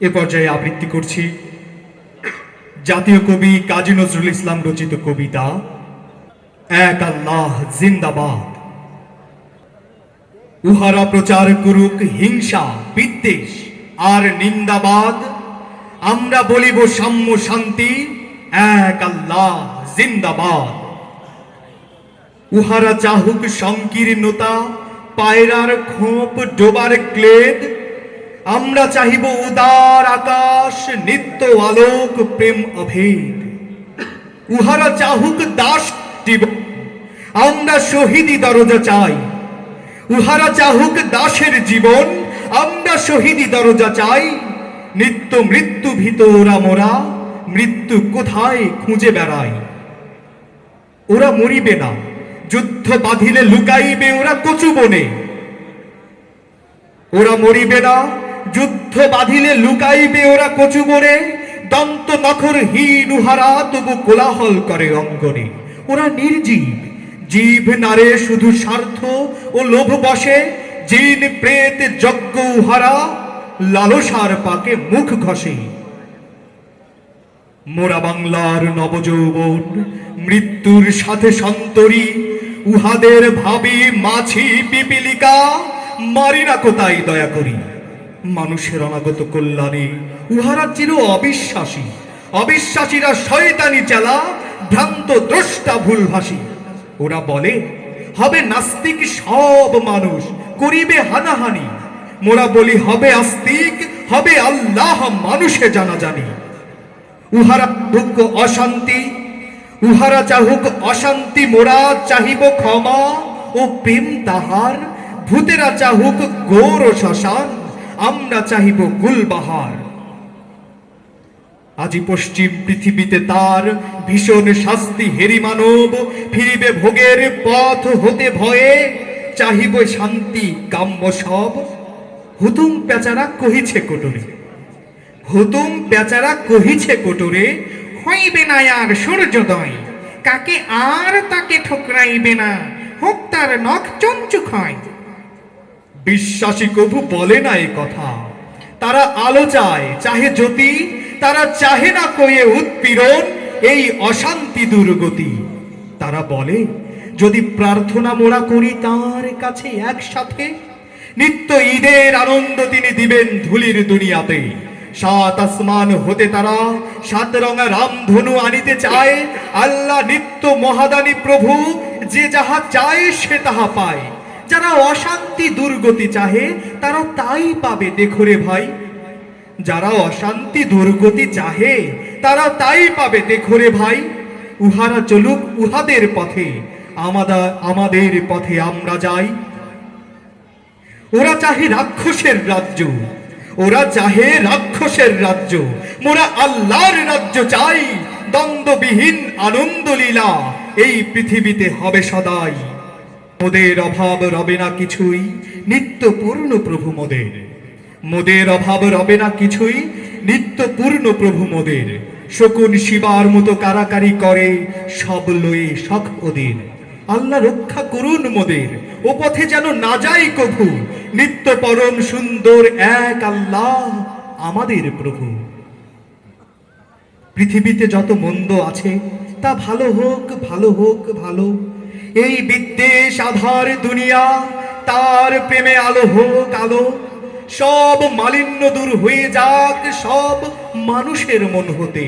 এ পর্যায়ে আবৃত্তি করছি। জাতীয় কবি কাজী নজরুল ইসলাম রচিত কবিতা, এক আল্লাহ জিন্দাবাদ। উহারা প্রচার করুক হিংসা, বিদ্বেষ আর নিন্দাবাদ। আমরা বলিব সাম্য শান্তি, এক আল্লাহ জিন্দাবাদ। উহারা চাহুক সংকীর্ণতা, পায়রার খোপ ডোবার ক্লেদ। আমরা চাহিব উদার আকাশ, নিত্য আলোক, প্রেম অভেদ। উহারা চাহুক দাস আমরা শহীদি দরজা চাই। উহারা চাহুক দাসের জীবন, আমরা শহীদি দরজা চাই। নিত্য মৃত্যু ভীত ওরা মোরা মৃত্যু কোথায় খুঁজে বেড়াই? ওরা মরিবে না, যুদ্ধ বাঁধিলে লুকাইবে ওরা কচু বনে। ওরা মরিবে না যুদ্ধ বাঁধিলে লুকাইবে ওরা কচু বনে। দন্ত নখর হীন উহারা তবু কোলাহল করে অঙ্গনে। ওরা নির্জীব। জীব নারে শুধু স্বার্থ ও লোভ বসে। জিন, প্রেত, যজ্ঞ উহারা লালসার পাকে মুখ ঘষে। মোরা বাংলার নবযৌবন, মৃত্যুর সাথে সন্তরী। উহাদের ভাবি মাছি পিপিলিকা মারি না কোথায় দয়া করি? মানুষের অনাগত কল্যাণে, উহারা চির অবিশ্বাসী। অবিশ্বাসীরা শয়তানি চেলা, ভ্রান্ত দ্রষ্টা ভুলভাসী। ওরা বলে, হবে নাস্তিক সব মানুষ, করিবে হানাহানি। মোরা বলি, হবে আস্তিক, হবে আল্লাহ মানুষে জানা জানি উহারা চাহুক অশান্তি, উহারা চাহুক অশান্তি, মোরা চাহিব ক্ষমা ও প্রেম তাহার। ভূতেরা চাহুক গৌর শ্মশান। আমরা চাহিব গুলবাহার। আজি পশ্চিম পৃথিবীতে তার ভীষণ শাস্তি হেরি মানব, ফিরিবে ভোগের পথ হতে ভয়ে চাহিব শান্তি কাম্য সব। হুতুম পেচারা কহিছে কোটরে, হুতুম পেচারা কহিছে কোটরে, হইবে না আর সূর্যোদয়, কাকে আর তাকে ঠোকরাইবে না, হোক তার নখ চঞ্চুক হয়। বিশ্বাসী কভু বলে না এ কথা। তারা আলো চায়, চাহে জ্যোতি, তারা চাহে না কয়ে উৎপীড়ন, এই অশান্তি দুর্গতি। তারা বলে, যদি প্রার্থনা মোরা করি তার কাছে একসাথে, নিত্য ঈদের আনন্দ তিনি দিবেন ধুলির দুনিয়াতে। সাত আসমান হতে তারা সাত রঙা রামধনু আনিতে চায়। আল্লাহ নিত্য মহাদানী প্রভু, যে যাহা চায় সে তাহা পায়। যারা অশান্তি দুর্গতি চাহে, তারা তাই পাবে দেখো রে ভাই। যারা অশান্তি দুর্গতি চাহে, তারা তাই পাবে দেখো রে ভাই। উহারা চলুক উহাদের পথে, আমাদা, আমাদের পথে আমরা যাই। ওরা চাহে রাক্ষসের রাজ্য, ওরা চাহে রাক্ষসের রাজ্য, মোরা আল্লাহর রাজ্য চাই। দ্বন্দ্ববিহীন আনন্দ লীলা এই পৃথিবীতে হবে সদাই। মোদের অভাব রবে না কিছুই, নিত্য পূর্ণ প্রভু মোদের। মোদের অভাব রবে না কিছুই, নিত্য পূর্ণ প্রভু মোদের। শকুন শিবার মতো কারাকারি করে সব লয়ে শখ ওদের। আল্লাহ রক্ষা করুন মোদের, ও পথে যেন না যাই কভু। নিত্য পরম সুন্দর এক আল্লাহ আমাদের প্রভু। পৃথিবীতে যত মন্দ আছে, তা ভালো হোক ভালো হোক, ভালো। এই বিদ্বেষ আধার দুনিয়া, তার প্রেমে আলো হোক আলো, সব মালিন্য দূর হয়ে যাক সব মানুষের মন হতে।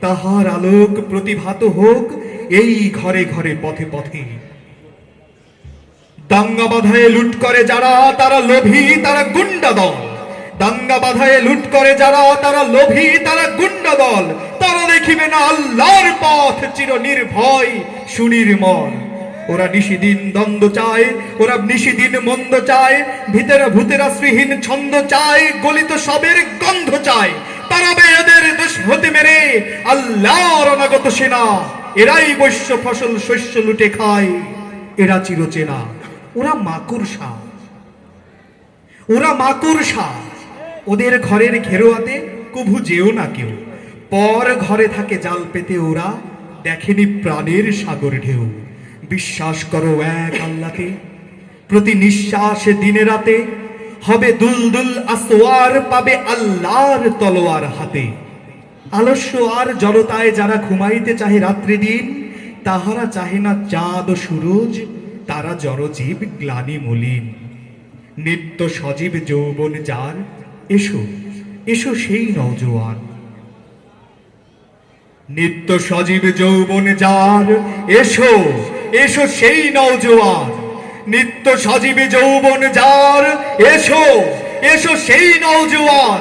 তাহার আলোক প্রতিভাত হোক এই ঘরে ঘরে পথে পথে। দাঙ্গা বাধায় লুট করে যারা, তারা লোভী, তারা গুন্ডা দল। দাঙ্গা বাধায় লুট করে যারা, তারা লোভী, তারা গুন্ডা দল। তারা দেখিবে না আল্লাহর পথ চির নির্ভয় সুনির্মল। ওরা নিশিদিন দ্বন্দ্ব চায়, ওরা নিশিদিন মন্দ চায়, ভিতরে ভূতেরা শ্রীহীন ছন্দ চায়, গলিত সবের গন্ধ চায়। তারা এদের দোষ হতে মেরে, আল্লাহর অনাগত সেনা। এরাই বৈশ্য ফসল শস্য লুটে খায়, এরা চিরচেনা। ওরা মাকুরসা ওরা মাকুরসা ওদের ঘরের ঘেরোয়াতে কভু যেও না কেউ। পর ঘরে থাকে জাল পেতে ওরা, দেখেনি প্রাণের সাগর ঢেউ। বিশ্বাস করো এক আল্লাহকে। প্রতি নিঃশ্বাসে দিনে রাতে হবে দুলদুল আসোয়ার পাবে আল্লাহর তলোয়ার হাতে। আলস্য আর জড়তায় যারা ঘুমাইতে চাহে রাত্রি দিন, তাহারা চাহে না চাঁদ ও সুরজ, তারা জড়জীব গ্লানি মলিন। নিত্য সজীব যৌবন যার, এসো এসো সেই নওজোয়ান। নিত্য সজীব যৌবন যার, এসো এসো সেই নওজোয়ান নিত্য সজীব যৌবন যার, এসো এসো সেই নওজোয়ান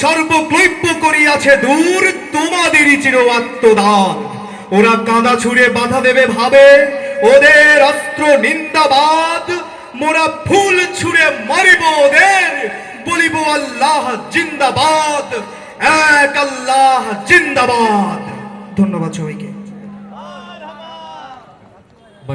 সর্বক্লৈপ্য করিয়াছে দূর, তোমাদেরই চির আত্মদান। ওরা কাঁদা ছুঁড়ে বাধা দেবে ভাবে, ওদের অস্ত্র নিন্দাবাদ। মোরা ফুল ছুঁড়ে মারিব ওদের, বলিব আল্লাহ জিন্দাবাদ, এক আল্লাহ জিন্দাবাদ। ধন্যবাদ সবাইকে।